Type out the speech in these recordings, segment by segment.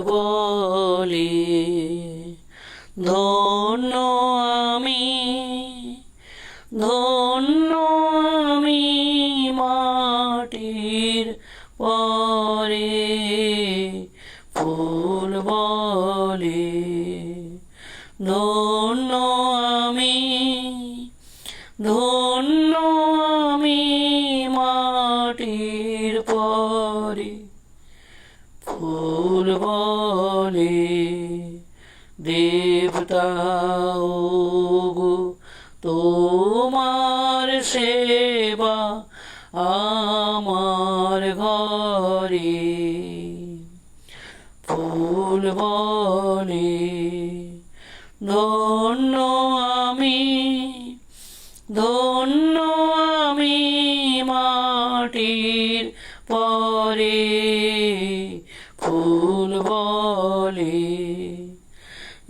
বলে ধন্য আমি ধন্য আমি মাটির পরে। ফুল বলে ধন্য আমি ধন্য বলে দেবতা গো তোমার সেবা আমার ঘরে। ফুল বলে ধন্য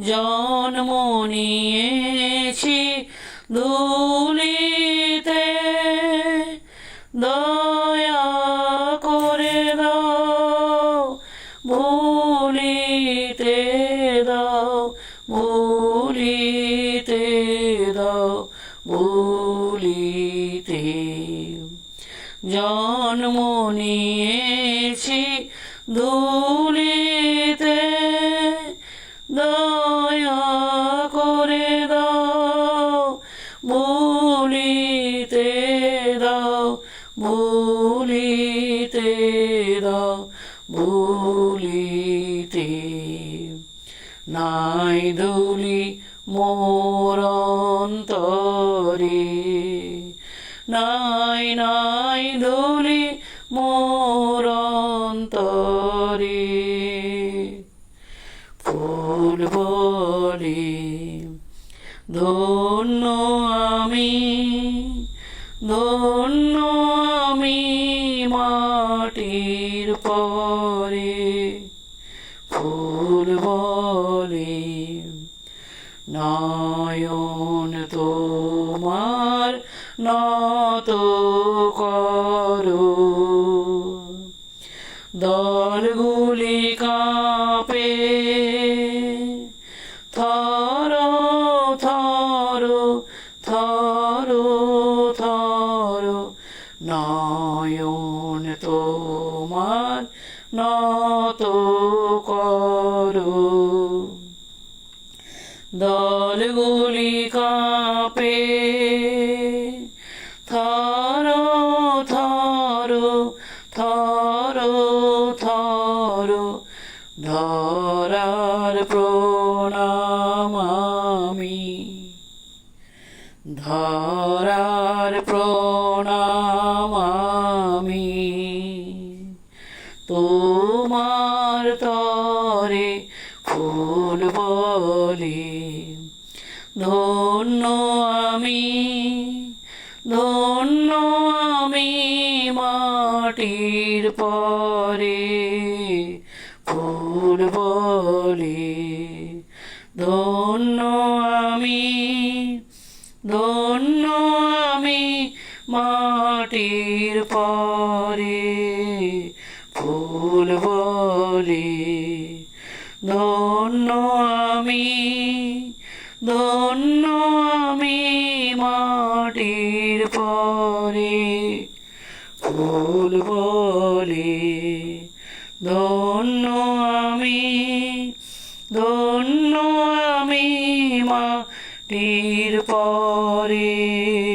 জন্ম নিয়েছি ধুলিতে। দয়া করে দাও ভুলিতে দাও ভুলিতে দাও ভুলিতে। জন্ম নিয়েছি ধুলিতে। দয়া করে দাও ভুলিতে দাও ভুলিতে দাও নাই দুলি মোর নাই নাই দুলি মোর ধন্য আমি ধন্য আমি মাটির পরে ফুল বলে নয়ন তোমার নত করো। দলগুলি নত করো। দলগুলি কাঁপে থর থর থর থর ধরার প্রণাম আমি। ধরার প্রণাম তরে ফুল বলে। ধন্য আমি ধন্য আমি মাটির পরে ফুল বলে। ধন্য আমি ধন্য আমি মাটির পরে ফুল বলে, ধন্য আমি ধন্য আমি মাটির পরে। ফুল বলে, ধন্য আমি ধন্য আমি মাটির পরে।